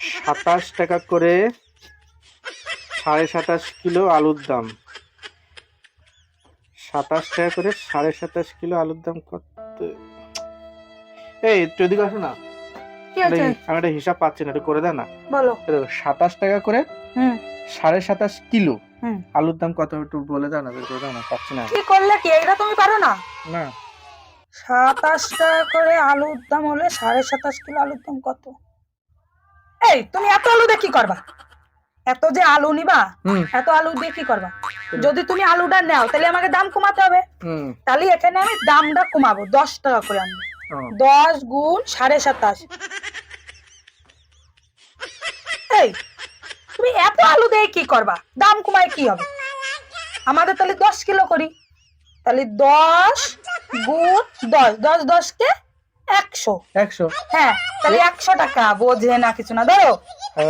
সাতাশ টাকা করে সাড়ে সাতাশ কিলো আলুর দাম। সাতাশ টাকা করে সাড়ে সাতাশ কিলো আলুর দাম কত? এই তুই এদিকে আসো না। আমি একটা হিসাব পাচ্ছি না একটু করে দে না। বলো। সাতাশ টাকা করে হুম। সাড়ে সাতাশ কিলো আলুর দাম কত? একটু বলে দাও না বের করে দাও না পাচ্ছি না। কি করলে কি? এটা তুমি পারো না? না। সাতাশ টাকা করে আলুর দাম হলে সাড়ে সাতাশ কিলো আলুর দাম কত? এই তুমি এত আলু দিয়ে কি করবা? এত যে আলু নিবা এত আলু দিয়ে কি করবা? যদি তুমি আলুটা নাও তাহলে আমাকে দাম কমাতে হবে। তাহলে এখানে আমি দামটা কমাবো দশ টাকা করে আনব। দশ গুণ সাড়ে সাতাশ। এই তুমি এত আলু দিয়ে কি করবা? দাম কমায় কি হবে? আমাদের তাহলে দশ কিলো করি। তাহলে দশ গুণ দশ দশ দশকে একশো। একশো? হ্যাঁ তাহলে একশো টাকা বোঝে না কিছু না। ধরো। ও,